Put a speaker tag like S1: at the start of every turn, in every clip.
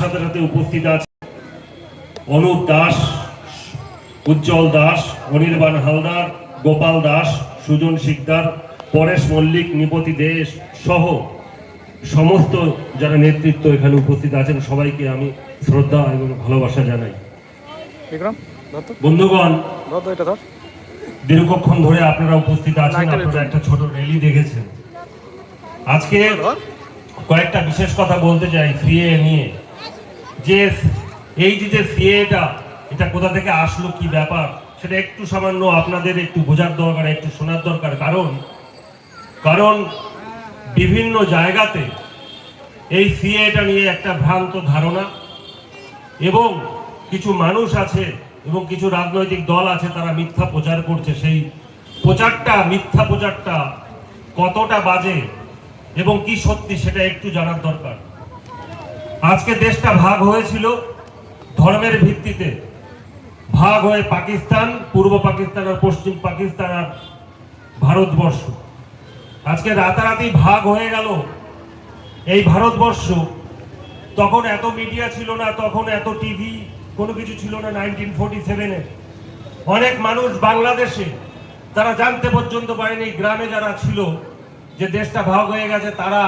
S1: সাথে সাথে উপস্থিত আছে অনুপ দাস উজ্জ্বল দাস অনির্বাণ হালদার গোপাল দাস সুজন শিকদার পরেশ মল্লিক নিপতি দেশ সহ সমস্ত যারা নেতৃত্ব এখানে উপস্থিত আছেন সবাইকে আমি শ্রদ্ধা এবং ভালোবাসা জানাই। বন্ধুগণ দীর্ঘক্ষণ ধরে আপনারা উপস্থিত আছেন আপনারা একটা ছোট র্যালি দেখেছেন। আজকে কয়েকটা বিশেষ কথা বলতে চাই সিএ নিয়ে। যে এই যে যে সিএটা, এটা কোথা থেকে আসলো, কি ব্যাপার, সেটা একটু সামান্য আপনাদের একটু বোঝার দরকার, একটু শোনার দরকার। কারণ কারণ বিভিন্ন জায়গাতে এই সিএটা নিয়ে একটা ভ্রান্ত ধারণা এবং কিছু মানুষ আছে এবং কিছু রাজনৈতিক দল আছে, তারা মিথ্যা প্রচার করছে। সেই প্রচারটা, মিথ্যা প্রচারটা কতটা বাজে এবং কি সত্যি, সেটা একটু জানার দরকার। আজকে দেশটা ভাগ হয়েছিল ধর্মের ভিত্তিতে। ভাগ হয়ে পাকিস্তান, পূর্ব পাকিস্তান আর পশ্চিম পাকিস্তান আর ভারতবর্ষ। আজকে রাতারাতি ভাগ হয়ে গেল। এই ভারতবর্ষ, তখন এত মিডিয়া ছিল না, তখন এত টিভি, কোনো কিছু ছিল না নাইনটিন ফোর্টি সেভেনে। অনেক মানুষ বাংলাদেশে, তারা জানতে পর্যন্ত পারেনি, গ্রামে যারা ছিল, যে দেশটা ভাগ হয়ে গেছে, তারা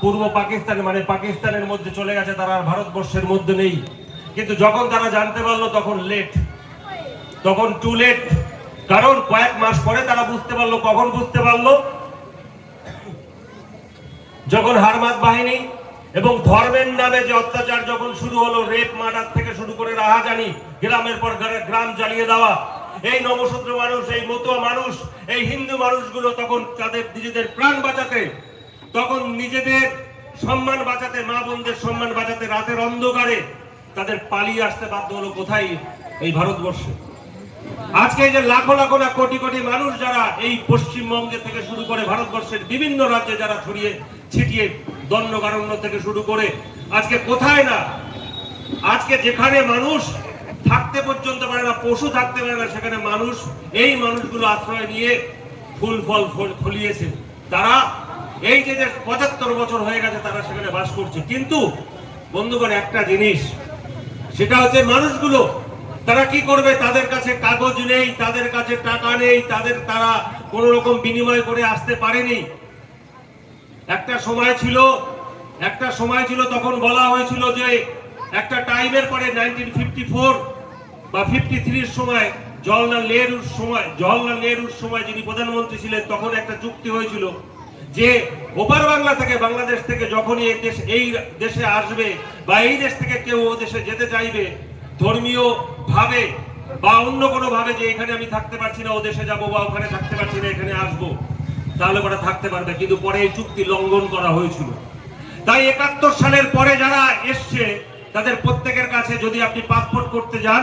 S1: পূর্ব পাকিস্তান মানে পাকিস্তানের মধ্যে চলে গেছে, তারা আর ভারতবর্ষের মধ্যে নেই। কিন্তু যখন তারা জানতে পারল, তখন লেট তখন টু লেট কারণ কয়েক মাস পরে তারা বুঝতে পারল। কখন বুঝতে পারল? যখন হারমাত বাহিনী এবং ধর্মের নামে যে অত্যাচার যখন শুরু হলো রেপ মার্ডার থেকে শুরু করে রাহাজানি, গ্রামের পর গ্রা- গ্রাম জ্বালিয়ে দেওয়া, এই নবশূদ্র মানুষ, এই মতুয়া মানুষ, এই হিন্দু মানুষগুলো তখন তাদের নিজেদের প্রাণ বাঁচাতে তখন নিজেদের সম্মান বাঁচাতে, মা বোনদের সম্মান বাঁচাতে রাতের অন্ধকারে তাদের পালিয়ে আসতে বাধ্য হলো কোথায়? এই ভারতবর্ষে। আজকে এই যে লাখো লাখো না কোটি কোটি মানুষ যারা এই পশ্চিমবঙ্গে থেকে শুরু করে ভারতবর্ষের বিভিন্ন রাজ্যে যারা ছড়িয়ে ছিটিয়ে দণ্ডকারণ্য থেকে শুরু করে, আজকে কোথায় না? আজকে যেখানে মানুষ থাকতে পর্যন্ত পারে না, পশু থাকতে পারে না, সেখানে মানুষ, এই মানুষগুলো আশ্রয় নিয়ে ফুল ফল ফল ফলিয়েছে। তারা এই যে পঁচাত্তর বছর হয়ে গেছে তারা সেখানে বাস করছে, কিন্তু বন্ধুগণ, একটা জিনিস, সেটা হচ্ছে মানুষগুলো, তারা কি করবে? তাদের কাছে কাগজ নেই, তাদের কাছে টাকা নেই, তাদের, তারা কোন রকম বিনিময় করে আসতে পারেনি। একটা সময় ছিল, একটা সময় ছিল, তখন বলা হয়েছিল যে একটা টাইমের পরে নাইনটিন ফিফটি ফোর বা ফিফটি থ্রির সময় জওয়াহরলাল নেহরুর সময় জওয়াহরলাল নেহরুর সময় যিনি প্রধানমন্ত্রী ছিলেন, তখন একটা চুক্তি হয়েছিল যে ওপার বাংলা থেকে বাংলাদেশ থেকে যখনই এই দেশ এই দেশে আসবে বা এই দেশ থেকে কেউ ও দেশে যেতে চাইবে, ধর্মীয় ভাবে বা অন্য কোনো ভাবে যে এখানে আমি থাকতে পারছি না, ও দেশে যাব বা ওখানে থাকতে পারছি না, এখানে আসব, তাহলে ওরা থাকতে পারবে। কিন্তু পরে এই চুক্তি লঙ্ঘন করা হয়েছিল। তাই একাত্তর সালের পরে যারা এসছে, তাদের প্রত্যেকের কাছে যদি আপনি পাসপোর্ট করতে যান,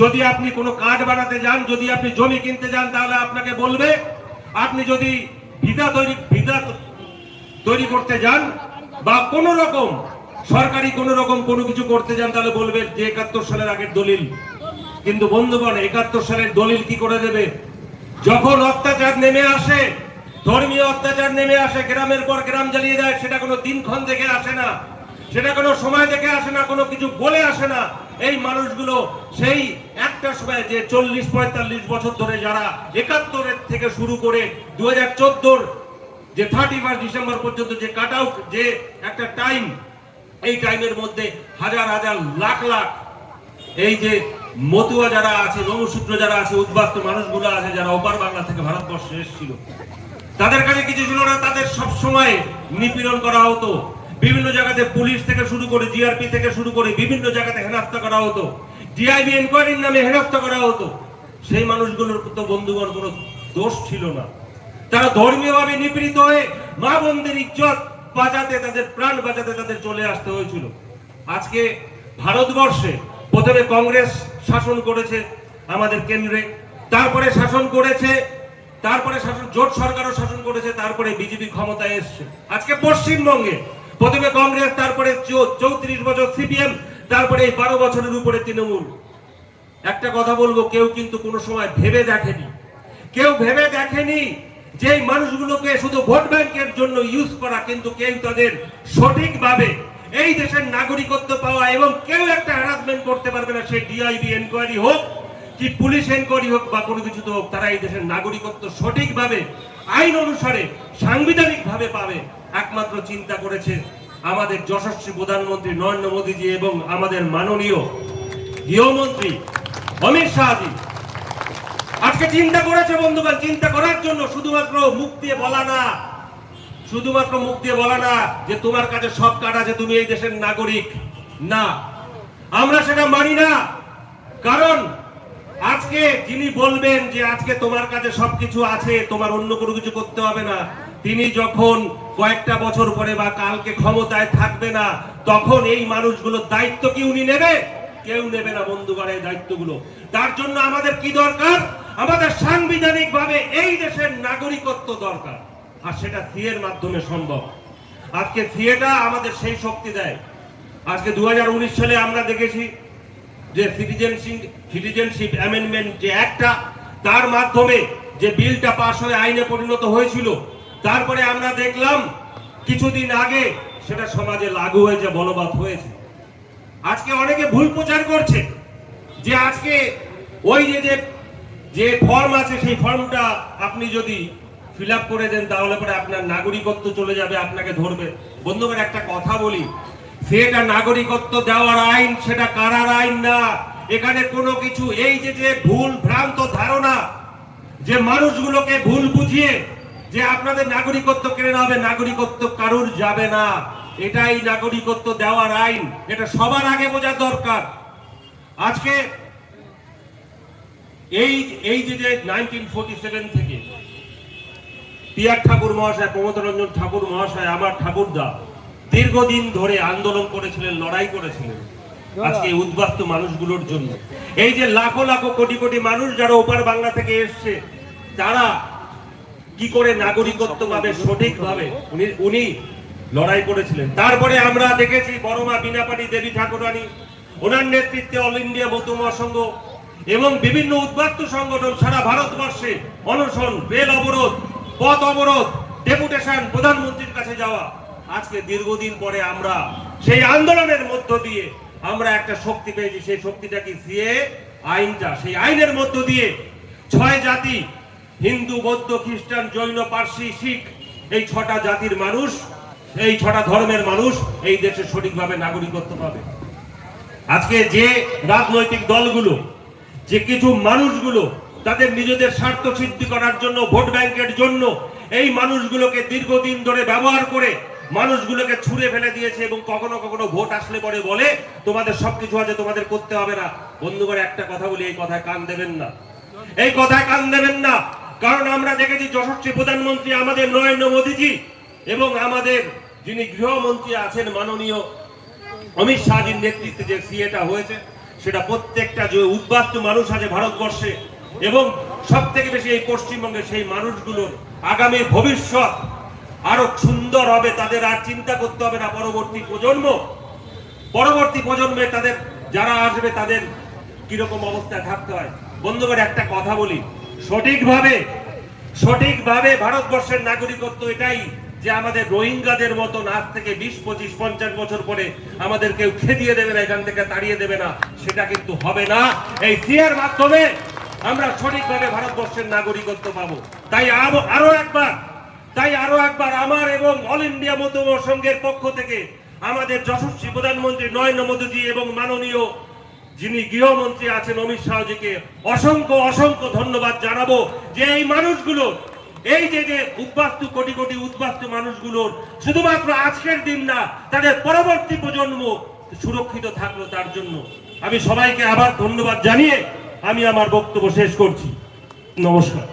S1: যদি আপনি কোনো কার্ড বানাতে যান, যদি আপনি জমি কিনতে যান, তাহলে আপনাকে বলবে, আপনি যদি ভিসা তৈরি ভিসা তৈরি করতে যান বা কোনো রকম সরকারি কোনো রকম কোনো কিছু করতে যান, তাহলে বলবে যে একাত্তর সালের আগের দলিল। কিন্তু বন্ধুগণ, একাত্তর সালের দলিল কি করে দেবে? যখন অত্যাচার নেমে আসে, ধর্মীয় অত্যাচার নেমে আসে, গ্রামের পর গ্রাম জ্বালিয়ে দেয়, সেটা কোনো দিনক্ষণ থেকে আসে না, সেটা কোনো সময় থেকে আসে না, কোনো কিছু বলে আসে না। এই মানুষগুলো সেই একটা সময় যে চল্লিশ, পঁয়তাল্লিশ বছর ধরে যারা একাত্তরের থেকে শুরু করে দু হাজার যে থার্টি ফার্স্ট ডিসেম্বর পর্যন্ত যে কাট আউট যে একটা টাইম এই টাইমের মধ্যে হাজার হাজার, লাখ লাখ এই যে মতুয়া যারা আছে, নমসূত্র যারা আছে, উদ্বাস্ত মানুষগুলো আছে, যারা ওপার বাংলা থেকে ভারতবর্ষে এসেছিল, তাদের কাছে কিছু ছিল না, তাদের সব সময় নিপীড়ন করা হতো। বিভিন্ন জায়গাতে পুলিশ থেকে শুরু করে জিআরপি থেকে শুরু করে বিভিন্ন জায়গাতে হেনস্থা করা হতো। ডিআইবি এনকোয়ারির নামে হেনস্থা করা হতো। সেই মানুষগুলোর তো বন্ধুগণ কোনো দোষ ছিল না। তারা ধর্মীয়ভাবে নিপীড়িত হয়ে মা বোনদের ইজ্জত বাঁচাতে, তাদের প্রাণ বাঁচাতে তাদের চলে আসতে হয়েছিল। আজকে ভারতবর্ষে প্রথমে কংগ্রেস শাসন করেছে আমাদের কেন্দ্রে, তারপরে শাসন করেছে, তারপরে শাসন, জোট সরকারও শাসন করেছে, তারপরে বিজেপি ক্ষমতায় এসছে। আজকে পশ্চিমবঙ্গে প্রথমে কংগ্রেস, তারপরে চৌত্রিশ বছর সিপিএম, তারপরে এই বারো বছরের উপরে তৃণমূল। একটা কথা বলব, কেউ কিন্তু কোনো সময় ভেবে দেখেনি। কেউ ভেবে দেখেনি যে মানুষগুলোকে শুধু ভোট ব্যাংকের জন্য ইউজ করা, কিন্তু কেউ তাদের সঠিকভাবে এই দেশের নাগরিকত্ব পাওয়া এবং কেউ একটা হ্যারাসমেন্ট করতে পারবে না, সে ডিআইবি এনকোয়ারি হোক কি পুলিশ এনকোয়ারি হোক বা কোনো কিছুতে হোক, তারা এই দেশের নাগরিকত্ব সঠিকভাবে, আইন অনুসারে, সাংবিধানিকভাবে পাবে। একমাত্র চিন্তা করেছে আমাদের যশস্বী প্রধানমন্ত্রী নরেন্দ্র মোদীজি এবং আমাদের মাননীয় গৃহমন্ত্রী অমিত শাহজি। আজকে চিন্তা করেছে বন্ধুগণ, চিন্তা করার জন্য শুধুমাত্র মুখ দিয়ে বলা না, শুধুমাত্র মুখ দিয়ে বলা না যে তোমার কাছে সব কার্ড আছে, তুমি এই দেশের নাগরিক। না, আমরা সেটা মানি না। কারণ আজকে যিনি বলবেন যে আজকে তোমার কাছে সবকিছু আছে, তোমার অন্য কোনো কিছু করতে হবে না, তিনি যখন কয়েকটা বছর পরে বা কালকে ক্ষমতায় থাকবে না, তখন এই মানুষগুলোর দায়িত্ব কি উনি নেবে? কেউ নেবে না বন্ধুগণ এই দায়িত্বগুলো। তার জন্য আমাদের কি দরকার? আমাদের সাংবিধানিক ভাবে এই দেশের নাগরিকত্ব দরকার। আর সেটা সিএর মাধ্যমে সম্ভব। আজকে সিএটা আমাদের সেই শক্তি দেয়। আজকে দু হাজার উনিশ সালে আমরা দেখেছি যে সিটিজেনশিপ সিটিজেনশিপ অ্যামেন্ডমেন্ট যে একটা, তার মাধ্যমে যে বিলটা পাশ হয়ে আইনে পরিণত হয়েছিল, তারপরে আমরা দেখলাম কিছুদিন আগে সেটা সমাজে লাগু হয়েছে, বলবৎ হয়েছে। আজকে অনেকে ভুল প্রচার করছে যে আজকে ওই যে যে যে ফর্ম আছে, সেই ফর্মটা আপনি যদি ফিল করে দেন, তাহলে পরে আপনার নাগরিকত্ব চলে যাবে, আপনাকে ধরবে। বন্ধুগণ, একটা কথা বলি সেটা নাগরিকত্ব দেওয়ার আইন, সেটা কারার আইন না। এখানে কোনো কিছু, এই যে যে ভুল ভ্রান্ত ধারণা, যে মানুষগুলোকে ভুল বুঝিয়ে, যে আপনাদের নাগরিকত্ব কেড়ে নেওয়া হবে, নাগরিকত্ব কারুর যাবে না। এটাই নাগরিকত্ব দেওয়ার আইন এটা সবার আগে বোঝা দরকার। আজকে এই এই যে যে নাইনটিন থেকে পিয়ার ঠাকুর মহাশয় প্রমোদ রঞ্জন ঠাকুর মহাশয়, আমার ঠাকুরদা দীর্ঘদিন ধরে আন্দোলন করেছিলেন লড়াই করেছিলেন। আজকে উদ্বাস্ত মানুষগুলোর জন্য। এই যে লাখো লাখো কোটি কোটি মানুষ যারা ওপার বাংলা থেকে এসছে তারা কি করে নাগরিকত্ব পাবে সঠিকভাবে উনি উনি লড়াই করেছিলেন। তারপরে আমরা দেখেছি বড়মা বিনাপানি দেবী ঠাকুরানী ওনার নেতৃত্বে অল ইন্ডিয়া মধ্যম সংঘ এবং বিভিন্ন উদ্বাস্ত সংগঠন সারা ভারতবর্ষে অনশন রেল অবরোধ পথ অবরোধ ডেপুটেশন প্রধানমন্ত্রীর কাছে যাওয়া। আজকে দীর্ঘদিন পরে আমরা সেই আন্দোলনের মধ্য দিয়ে আমরা একটা শক্তি পেয়েছি, সেই শক্তিটা কি? সিএ আইনটা, সেই আইনের মধ্য দিয়ে ছয় জাতি, হিন্দু, বৌদ্ধ, খ্রিস্টান, জৈন, পার্সি, শিখ, এই ছটা জাতির মানুষ, এই ছটা ধর্মের মানুষ এই দেশে সঠিকভাবে নাগরিকত্ব পাবে। আজকে যে রাজনৈতিক দলগুলো, যে কিছু মানুষগুলো তাদের নিজেদের স্বার্থ সিদ্ধি করার জন্য, ভোট ব্যাংকের জন্য এই মানুষগুলোকে দীর্ঘদিন ধরে ব্যবহার করে মানুষগুলোকে ছুঁড়ে ফেলে দিয়েছে এবং কখনো কখনো ভোট আসলে পরে বলে, তোমাদের সবকিছু আছে, তোমাদের করতে হবে না। বন্ধুগণ, একটা কথা বলি, এই কথায় কান দেবেন না। এই কথায় কান দেবেন না। কারণ আমরা দেখেছি যশস্বী প্রধানমন্ত্রী আমাদের নরেন্দ্র মোদীজি এবং আমাদের যিনি গৃহমন্ত্রী আছেন মাননীয় অমিত শাহজির নেতৃত্বে যে সিএটা হয়েছে, সেটা প্রত্যেকটা যে উদ্বাস্ত মানুষ আছে ভারতবর্ষে এবং সব থেকে বেশি এই পশ্চিমবঙ্গে সেই মানুষগুলোর আগামী ভবিষ্যৎ আরও সুন্দর হবে, তাদের আর চিন্তা করতে হবে না পরবর্তী প্রজন্ম। পরবর্তী প্রজন্মে তাদের যারা আসবে, তাদের কীরকম অবস্থায় থাকতে হয়? বন্ধুগণ, একটা কথা বলি। সঠিকভাবে সঠিকভাবে ভারতবর্ষের নাগরিকত্ব এটাই যে আমাদের রোহিঙ্গাদের মতন আজ থেকে বিশ, পঁচিশ, পঞ্চাশ বছর পরে আমাদের কেউ খেদিয়ে দেবে না, এখান থেকে তাড়িয়ে দেবে না, সেটা কিন্তু হবে না। এই সিয়ার মাধ্যমে আমরা সঠিকভাবে ভারতবর্ষের নাগরিকত্ব পাবো। তাই আরও একবার তাই আরও একবার আমার এবং অল ইন্ডিয়া মধ্যম সংঘের পক্ষ থেকে আমাদের যশস্বী প্রধানমন্ত্রী নরেন্দ্র মোদীজি এবং মাননীয় যিনি গৃহমন্ত্রী আছেন অমিত শাহজিকে অসংখ্য অসংখ্য ধন্যবাদ জানাব যে এই মানুষগুলো, এই যে যে উদ্বাস্তু, কোটি কোটি উদ্বাস্তু মানুষগুলোর শুধুমাত্র আজকের দিন না, তাদের পরবর্তী প্রজন্ম সুরক্ষিত থাকল তার জন্য। আমি সবাইকে আবার ধন্যবাদ জানিয়ে আমি আমার বক্তব্য শেষ করছি। নমস্কার।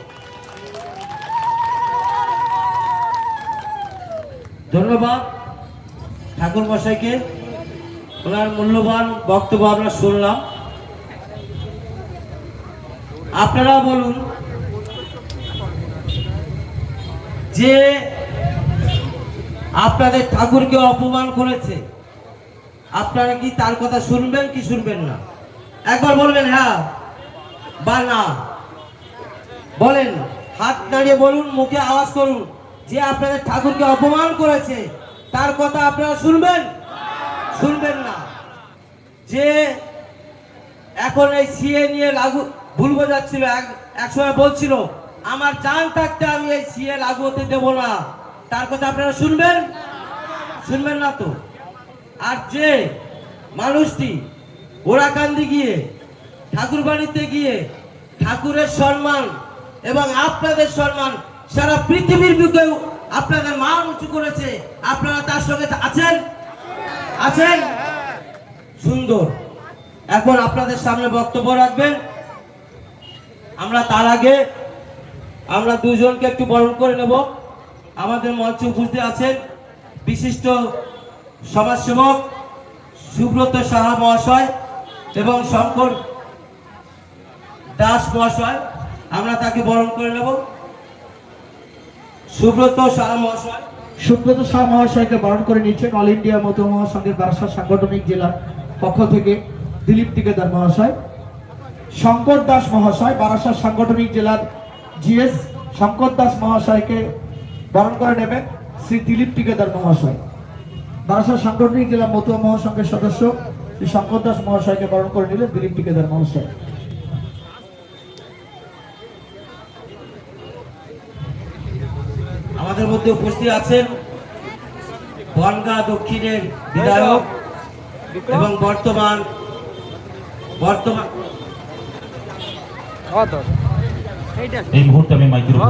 S2: ধন্যবাদ। ঠাকুর মশাইকে ওনার মূল্যবান বক্তব্য আমরা শুনলাম। আপনারা বলুন, যে আপনাদের ঠাকুরকে অপমান করেছে, আপনারা কি তার কথা শুনবেন, কি শুনবেন না? একবার বলবেন হ্যাঁ বা না। বলেন, হাত দাঁড়িয়ে বলুন, মুখে আওয়াজ করুন। যে আপনাদের ঠাকুরকে অপমান করেছে, তার কথা আপনারা শুনবেন? শুনবেন না। যে এখন এই সিএ নিয়ে লাগু, ভুল বোঝাচ্ছিল, এক, একসময় বলছিল, আমার জান থাকতে আমি এই সিএ লাগু হতে দেবো না। তার কথা আপনারা শুনবেন? শুনবেন না তো। আর যে মানুষটি ওরাকান্দি গিয়ে ঠাকুর বাড়িতে গিয়ে ঠাকুরের সম্মান এবং আপনাদের সম্মান সারা পৃথিবীর বুকে আপনাদের মান উঁচু করেছে। আপনারা তার সঙ্গে আছেন? আছেন? সুন্দর। এখন আপনাদের সামনে বক্তব্য রাখবেন। আমরা তার আগে আমরা দুজনকে একটু বরণ করে নেব। আমাদের মঞ্চে উপস্থিত আছেন বিশিষ্ট সমাজসেবক সুব্রত সাহা মহাশয় এবং শঙ্কর দাস মহাশয়। আমরা তাকে বরণ করে নেব। সুব্রত সাহা মহাশয়।
S3: সুব্রত শাহ মহাশয়কে বরণ করে নিচ্ছেন অল ইন্ডিয়া মতো মহাসংঘের বারাসাত সাংগঠনিক জেলার পক্ষ থেকে দিলীপ টিকেদার মহাশয়, শঙ্কর দাস মহাশয়, বারাসাত সাংগঠনিক জেলার জিএস শঙ্কর দাস মহাশয়কে বরণ করে নেবেন শ্রী দিলীপ টিকেদার মহাশয়। বারাসাত সাংগঠনিক জেলা মতুয়া মহাসংঘের সদস্য শ্রী শঙ্কর দাস মহাশয়কে বরণ করে নিলেন দিলীপ টিকেদার মহাশয়
S2: আমাদের মধ্যে উপস্থিত আছেন বনগা দক্ষিণের বিধায়ক এবং বর্তমান বর্তমান
S4: এই মুহূর্তে আমি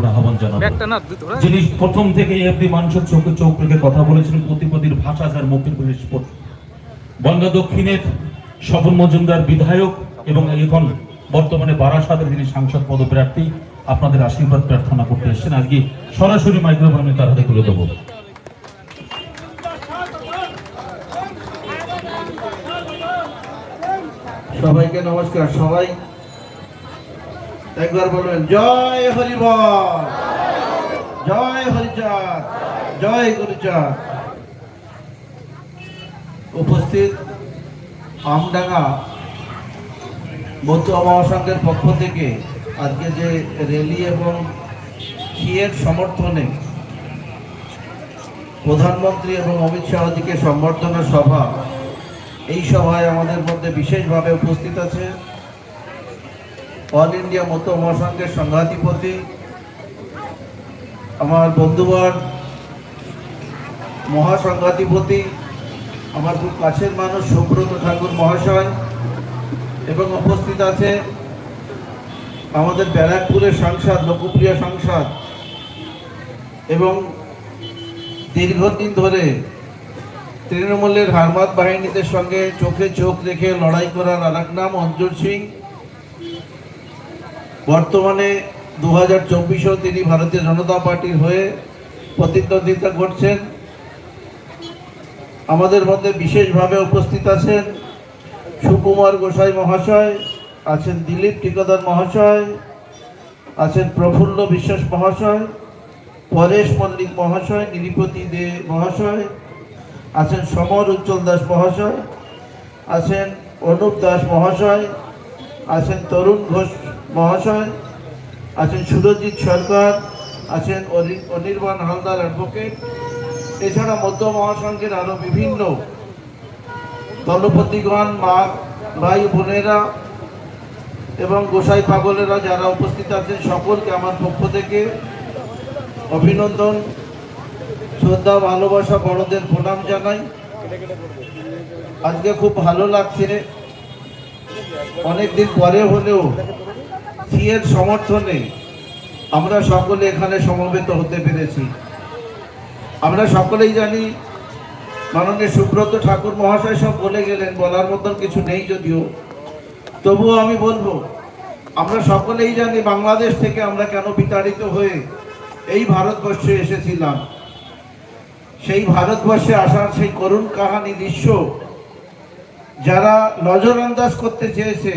S4: আহ্বান জানাব। যিনি প্রথম থেকে এফডি মানুষের চোখে চোখ রেখে কথা বলেছিলেন প্রতিপদীর ভাষা যার মুখের বলে স্পষ্ট বনগা দক্ষিণের স্বপন মজুমদার বিধায়ক এবং এখন বর্তমানে বারাসাতের যিনি সাংসদ পদপ্রার্থী আপনাদের আশীর্বাদ প্রার্থনা করতে এসেছেন। আজকে সরাসরি মাইক্রোফোন আমি তার হাতে তুলে দেবো।
S5: সবাইকে নমস্কার, সবাই একবার বলবেন, জয় হরিবল, জয় হরিচাঁদ, জয় গুরুচাঁদ। উপস্থিত আমডাঙ্গা মতুয়া মহাসংঘের পক্ষ থেকে আজকে যে র্যালি এবং খিয়ের সমর্থনে প্রধানমন্ত্রী এবং অমিত শাহজিকে সম্বর্ধনা সভা, এই সভায় আমাদের মধ্যে বিশেষভাবে উপস্থিত আছে অল ইন্ডিয়া মতো মহাসংঘের সংঘাধিপতি আমার বন্ধুবর মহাসংঘাধিপতি আমার খুব কাছের মানুষ সুব্রত ঠাকুর মহাশয় এবং উপস্থিত আছে আমাদের ব্যারাকপুরের সাংসদ, লোকপ্রিয় সাংসদ এবং দীর্ঘদিন ধরে তৃণমূলের হারমাত বাহিনীদের সঙ্গে চোখে চোখ রেখে লড়াই করার আর নাম অঞ্জুর সিং। বর্তমানে দু হাজার চব্বিশেও তিনি ভারতীয় জনতা পার্টির হয়ে প্রতিদ্বন্দ্বিতা করছেন। আমাদের মধ্যে বিশেষভাবে উপস্থিত আছেন সুকুমার গোসাই মহাশয় আছেন দিলীপ টিকাদার মহাশয়, আছেন প্রফুল্ল বিশ্বাস মহাশয়, পরেশ মল্লিক মহাশয় নিরিপতি দে মহাশয়, আছেন সমর উজ্জ্বল দাস মহাশয়, আছেন অনুপ দাস মহাশয়, আছেন তরুণ ঘোষ মহাশয়, আছেন সুরজিৎ সরকার, আছেন অনি- অনির্বাণ হালদার অ্যাডভোকেট। এছাড়া মধ্য মহাসংঘের আরও বিভিন্ন দলপতিগণ মা, ভাই বোনেরা এবং গোসাই পাগলেরা যারা উপস্থিত আছেন সকলকে আমার পক্ষ থেকে অভিনন্দন, শ্রদ্ধা, ভালোবাসা, বড়দের প্রণাম জানাই। আজকে খুব ভালো লাগছে। অনেকদিন পরে হলেও সিএর সমর্থনে আমরা সকলে এখানে সমবেত হতে পেরেছি। আমরা সকলেই জানি মাননীয় সুব্রত ঠাকুর মহাশয় সব বলে গেলেন, বলার মতন কিছু নেই যদিও। তবুও আমি বলব, আমরা সকলেই জানি বাংলাদেশ থেকে আমরা কেন বিতাড়িত হয়ে এই ভারতবর্ষে এসেছিলাম। সেই ভারতবর্ষে আসার সেই করুণ কাহানি দৃশ্য যারা নজরআন্দাজ করতে চেয়েছে,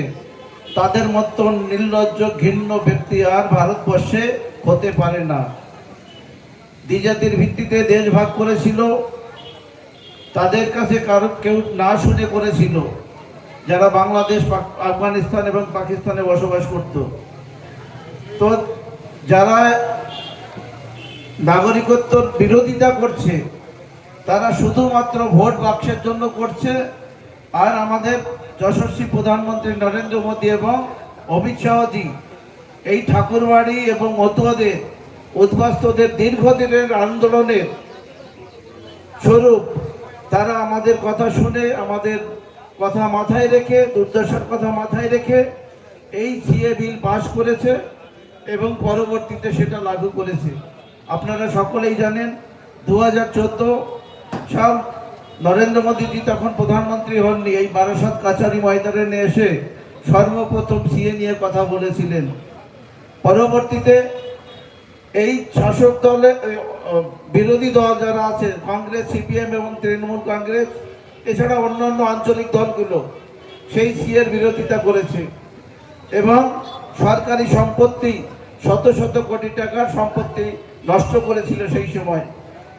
S5: তাদের মতন নির্লজ্জ ঘৃণ্য ব্যক্তি আর ভারতবর্ষে হতে পারে না। দ্বিজাতির ভিত্তিতে দেশ ভাগ করেছিল, তাদের কাছে কারও কেউ না শুনে করেছিল। যারা বাংলাদেশ আফগানিস্তান এবং পাকিস্তানে বসবাস করত। তো যারা নাগরিকত্বর বিরোধিতা করছে, তারা শুধুমাত্র ভোট বাক্সের জন্য করছে। আর আমাদের যশস্বী প্রধানমন্ত্রী নরেন্দ্র মোদী এবং অমিত শাহজি এই ঠাকুরবাড়ি এবং মতুয়াদের, উদ্বাস্তুদের দীর্ঘদিনের আন্দোলনের স্বরূপ, তারা আমাদের কথা শুনে আমাদের কথা মাথায় রেখে, দুর্দশার কথা মাথায় রেখে এই সিএ বিল পাশ করেছে এবং পরবর্তীতে সেটা লাগু করেছে। আপনারা সকলেই জানেন দু হাজার চোদ্দ সাল নরেন্দ্র মোদীজি তখন প্রধানমন্ত্রী হননি, এই বারাসাত কাছারি ময়দানে এসে সর্বপ্রথম সিএ নিয়ে কথা বলেছিলেন। পরবর্তীতে এই শাসক দলে বিরোধী দল যারা আছে, কংগ্রেস, সিপিএম এবং তৃণমূল কংগ্রেস এছাড়া অন্যান্য আঞ্চলিক দলগুলো সেই সিএর বিরোধিতা করেছে। এবং সরকারি সম্পত্তি শত শত কোটি টাকার সম্পত্তি নষ্ট করেছিল সেই সময়।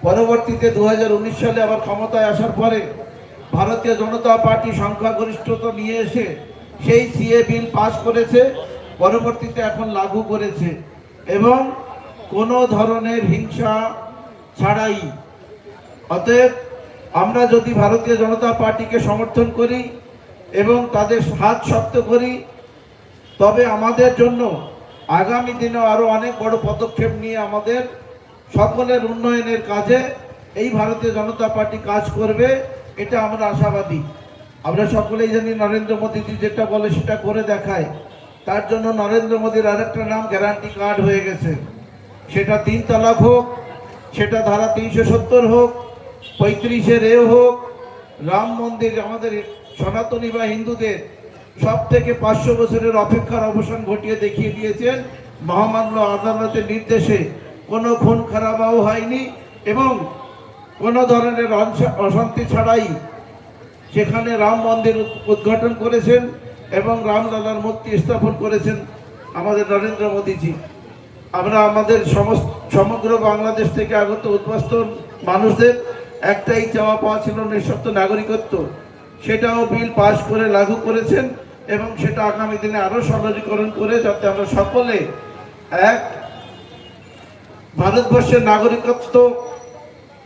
S5: পরবর্তীতে দু হাজার উনিশ সালে আবার ক্ষমতায় আসার পরে ভারতীয় জনতা পার্টি সংখ্যাগরিষ্ঠতা নিয়ে এসে সেই সিএ বিল পাশ করেছে, পরবর্তীতে এখন লাগু করেছে। এবং কোনো ধরনের হিংসা ছাড়াই। অতএব আমরা যদি ভারতীয় জনতা পার্টিকে সমর্থন করি এবং তাদের হাত শক্ত করি, তবে আমাদের জন্য আগামী দিনে আরও অনেক বড় পদক্ষেপ নিয়ে আমাদের সকলের উন্নয়নের কাজে এই ভারতীয় জনতা পার্টি কাজ করবে, এটা আমরা আশাবাদী। আমরা সকলেই জানি নরেন্দ্র মোদীজি যেটা বলে সেটা করে দেখায়। তার জন্য নরেন্দ্র মোদীর আরেকটা নাম গ্যারান্টি কার্ড হয়ে গেছে। সেটা তিন তালাক হোক, সেটা ধারা তিনশো সত্তর হোক পঁয়ত্রিশের এ হোক, রাম মন্দির আমাদের সনাতনী বা হিন্দুদের সব থেকে পাঁচশো বছরের অপেক্ষার অবসান ঘটিয়ে দেখিয়ে দিয়েছেন মহামান্য আদালতের নির্দেশে। কোনো খুন খারাপও হয়নি এবং কোনো ধরনের অশান্তি ছাড়াই সেখানে রাম মন্দির উদ্ঘাটন করেছেন এবং রামলালার মূর্তি স্থাপন করেছেন আমাদের নরেন্দ্র মোদীজি। আমরা আমাদের সমস্ত, সমগ্র বাংলাদেশ থেকে আগত উদ্বাস্ত মানুষদের একটাই চাওয়া পাওয়া ছিল নিঃশর্ত নাগরিকত্ব। সেটাও বিল পাশ করে লাগু করেছেন এবং সেটা আগামী দিনে আরও সরলীকরণ করে যাতে আমরা সকলে এক ভারতবর্ষের নাগরিকত্ব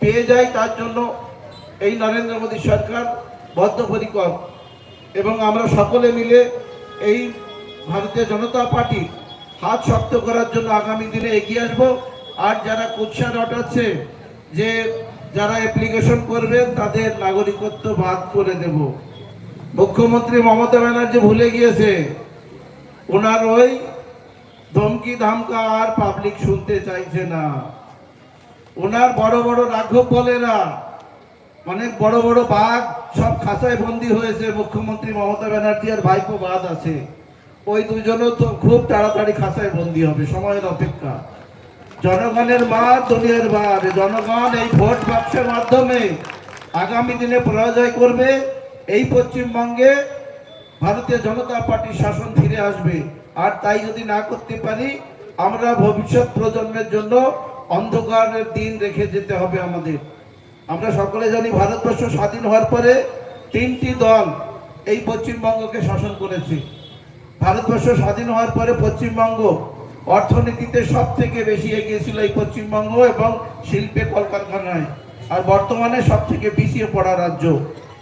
S5: পেয়ে যাই, তার জন্য এই নরেন্দ্র মোদী সরকার বদ্ধপরিকর। এবং আমরা সকলে মিলে এই ভারতীয় জনতা পার্টি হাত শক্ত করার জন্য আগামী দিনে এগিয়ে আসব। আর যারা কুৎসা রটাচ্ছে যে যারা অ্যাপ্লিকেশন করবেন, তাদের নাগরিকত্ব বাদ করে দেব। মুখ্যমন্ত্রী মমতা ব্যানার্জি ভুলে গিয়েছে। ওনার ওই ধমকি ধামকা আর পাবলিক শুনতে চাইছে না। ওনার বড় বড় রাঘব বলেরা, অনেক বড় বড় বাঘ সব খাঁচায় বন্দি হয়েছে। মুখ্যমন্ত্রী মমতা ব্যানার্জি আর ভাইপো বাদ আছে। ওই দুজনও তো খুব তাড়াতাড়ি খাঁচায় বন্দি হবে, সময়ের অপেক্ষা। জনগণের মা দুনিয়ার বার জনগণ এই ভোট বাক্সের মাধ্যমে আগামী দিনে পরাজয় করবে। এই পশ্চিমবঙ্গে ভারতীয় জনতা পার্টির শাসন ফিরে আসবে। আর তাই যদি না করতে পারি, আমরা ভবিষ্যৎ প্রজন্মের জন্য অন্ধকারের দিন রেখে যেতে হবে আমাদের। আমরা সকলে জানি ভারতবর্ষ স্বাধীন হওয়ার পরে তিনটি দল এই পশ্চিমবঙ্গকে শাসন করেছে। ভারতবর্ষ স্বাধীন হওয়ার পরে পশ্চিমবঙ্গ অর্থনীতিতে সব থেকে বেশি এগিয়ে ছিল এই পশ্চিমবঙ্গ এবং শিল্পে কলকারখানায়। আর বর্তমানে সব থেকে পিছিয়ে পড়া রাজ্য।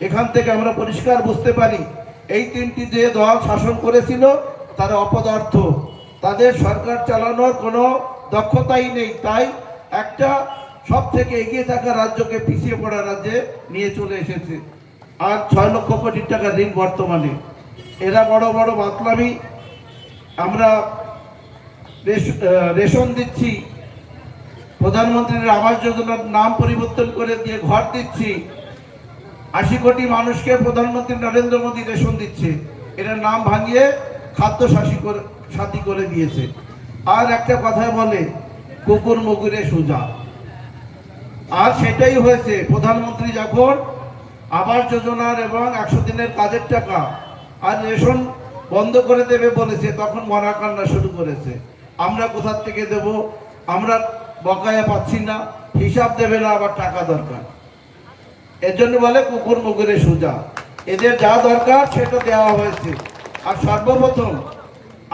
S5: এখান থেকে আমরা পরিষ্কার বুঝতে পারি, এই তিনটি যে দল শাসন করেছিল, তারা অপদার্থ। তাদের সরকার চালানোর কোনো দক্ষতাই নেই। তাই একটা সব থেকে এগিয়ে থাকা রাজ্যকে পিছিয়ে পড়া রাজ্যে নিয়ে চলে এসেছে। আর ছয় লক্ষ কোটি টাকা ঋণ বর্তমানে। এরা বড় বড় বাতলামি। আমরা রেশন দিচ্ছি। প্রধানমন্ত্রীর আবাস যোজনার নাম পরিবর্তন করে দিয়ে ঘর দিচ্ছি। আশি কোটি মানুষকে প্রধানমন্ত্রী নরেন্দ্র মোদী রেশন দিচ্ছে। এরা নাম ভাঙিয়ে খাদ্য শাসী করে, সাথী করে দিয়েছে। আর একটা কথায় বলে, কুকুর মুকুরে সোজা। আর সেটাই হয়েছে, প্রধানমন্ত্রী যখন আবাস যোজনার এবং একশো দিনের কাজের টাকা আর রেশন বন্ধ করে দেবে বলেছে, তখন মরা কান্না শুরু করেছে। আমরা কোথার থেকে দেব? আমরা বকায়া পাচ্ছি না, হিসাব দেবে না, আবার টাকা দরকার। এর জন্য বলে কুকুর মুকুরে সোজা। এদের যা দরকার সেটা দেওয়া হয়েছে। আর সর্বপ্রথম,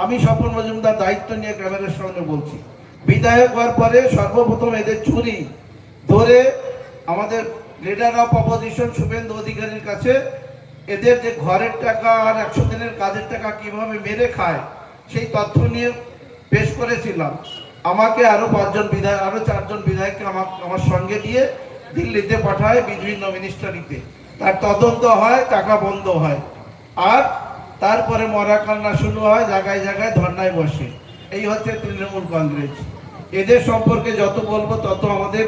S5: আমি স্বপন মজুমদার দায়িত্ব নিয়ে ক্যামেরার সামনে বলছি। বিধায়ক হওয়ার পরে সর্বপ্রথম এদের চুরি ধরে আমাদের লিডার অফ অপোজিশন শুভেন্দু অধিকারীর কাছে এদের যে ঘরের টাকা আর একশো দিনের কাজের টাকা কীভাবে মেরে খায়, সেই তথ্য নিয়ে পেশ করেছিলাম। আমাকে আরও পাঁচজন বিধায়ক, আরও চারজন বিধায়ককে আমার আমার সঙ্গে দিয়ে দিল্লিতে পাঠায় বিভিন্ন মিনিস্টারিতে তার তদন্ত হয়, টাকা বন্ধ হয়। আর তারপরে মরা কান্না শুরু হয়, জায়গায় জায়গায় ধর্নায় বসে। এই হচ্ছে তৃণমূল কংগ্রেস। এদের সম্পর্কে যত বলব, তত আমাদের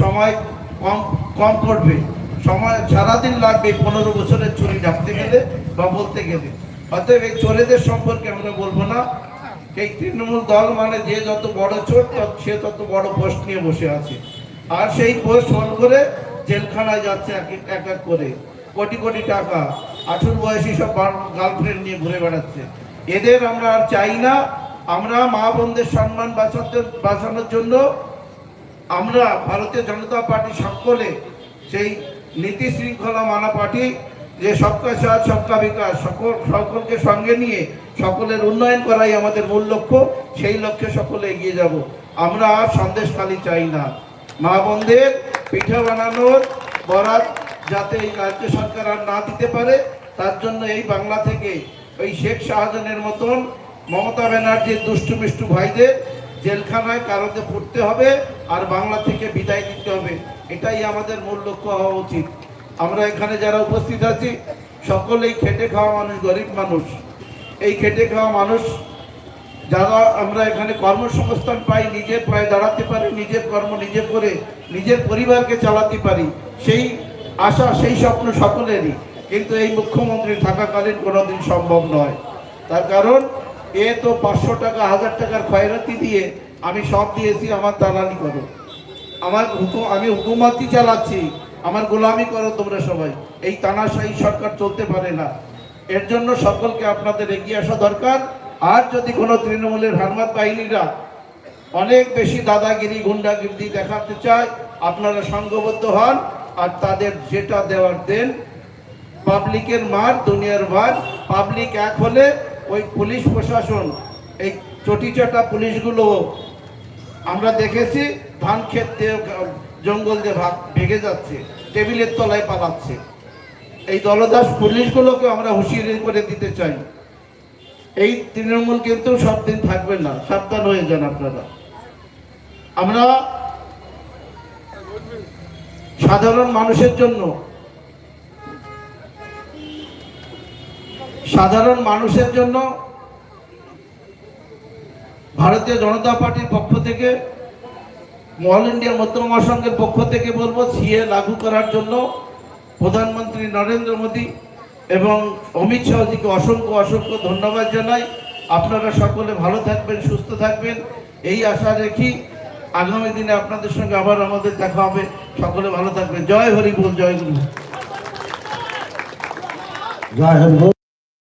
S5: সময় কম কম পড়বে। সময়, সারাদিন লাগবে পনেরো বছরের চুরি ঢাকতে গেলে বা বলতে গেলে। অতএব এই চোরেদের সম্পর্কে আমরা বলব না। এই তৃণমূল দল মানে যে যত বড় চোর সে তত বড় পোস্ট নিয়ে বসে আছে। আর সেই পোস্ট ফোন করে জেলখানায় যাচ্ছে এক এক- এক এক করে। কোটি কোটি টাকা, আঠেরো বয়সী সব গার্লফ্রেন্ড নিয়ে ঘুরে বেড়াচ্ছে। এদের আমরা আর চাই না। আমরা মা বোনদের সম্মান বাঁচাতে বাঁচানোর জন্য আমরা ভারতীয় জনতা পার্টি সকলে সেই নীতি শৃঙ্খলা মানা পার্টি যে সবকা সাথ, সবকা বিকাশ, সকল, সকলকে সঙ্গে নিয়ে সকলের উন্নয়ন করাই আমাদের মূল লক্ষ্য, সেই লক্ষ্যে সকলে এগিয়ে যাব। আমরা আর সন্দেশ খালি চাই না। মা বোনদের পিঠা বানানোর বরাত যাতে এই রাজ্য সরকার আর না দিতে পারে, তার জন্য এই বাংলা থেকে ওই শেখ শাহজাহানের মতন মমতা ব্যানার্জির দুষ্টু মিষ্টু ভাইদের জেলখানায় কারোতে পড়তে হবে আর বাংলা থেকে বিদায় দিতে হবে। এটাই আমাদের মূল লক্ষ্য হওয়া উচিত। আমরা এখানে যারা উপস্থিত আছি, সকলেই খেটে খাওয়া মানুষ, গরিব মানুষ। এই খেটে খাওয়া মানুষ, যারা আমরা এখানে কর্মসংস্থান পাই নিজের পায়ে দাঁড়াতে পারি, নিজের কর্ম নিজে করে নিজের পরিবারকে চালাতে পারি, সেই আশা, সেই স্বপ্ন সকলেরই। কিন্তু এই মুখ্যমন্ত্রী থাকাকালীন কোনোদিন সম্ভব নয়। তার কারণ, এ তো পাঁচশো টাকা, হাজার টাকার খয়রাতি দিয়ে আমি সব দিয়েছি, আমার দালালি করো। আমার আমি হুকুমাতি চালাচ্ছি। আমার গোলামি করো তোমরা সবাই। এই তানাশাহী সরকার চলতে পারে না। এর জন্য সকলকে আপনাদের এগিয়ে আসা দরকার। আর যদি কোনো তৃণমূলের হারমাত বাহিনীরা অনেক বেশি দাদাগিরি গুন্ডাগিরি দেখাতে চায়, আপনারা সংঘবদ্ধ হন আর তাদের যেটা দেওয়ার দেন। পাবলিকের মার, দুনিয়ার ভার। পাবলিক এক হলে ওই পুলিশ প্রশাসন, এই চটিচাটা পুলিশগুলো, আমরা দেখেছি ধান ক্ষেত জঙ্গল দিয়ে ভেঙে যাচ্ছে। টেবিলের তলায় পালাচ্ছে। এই দলদাস পুলিশগুলোকে আমরা হুঁশিয়ারি করে দিতে চাই। এই তৃণমূল কিন্তু সব দিন থাকবে না, সাবধান হয়ে যান আপনারা। আমরা সাধারণ মানুষের জন্য, সাধারণ মানুষের জন্য ভারতীয় জনতা পার্টির পক্ষ থেকে অল ইন্ডিয়া মধ্য মহাসংঘের পক্ষ থেকে বলব, সিএ লাগু করার জন্য প্রধানমন্ত্রী নরেন্দ্র মোদী এবং অমিত শাহজিকে অসংখ্য অসংখ্য ধন্যবাদ জানাই। আপনারা সকলে ভালো থাকবেন, সুস্থ থাকবেন। এই আশা রেখি আগামী দিনে আপনাদের সঙ্গে আবার আমাদের দেখা হবে। সকলে ভালো থাকবেন। জয় হরি জয় গুরু।
S3: জয় হরি।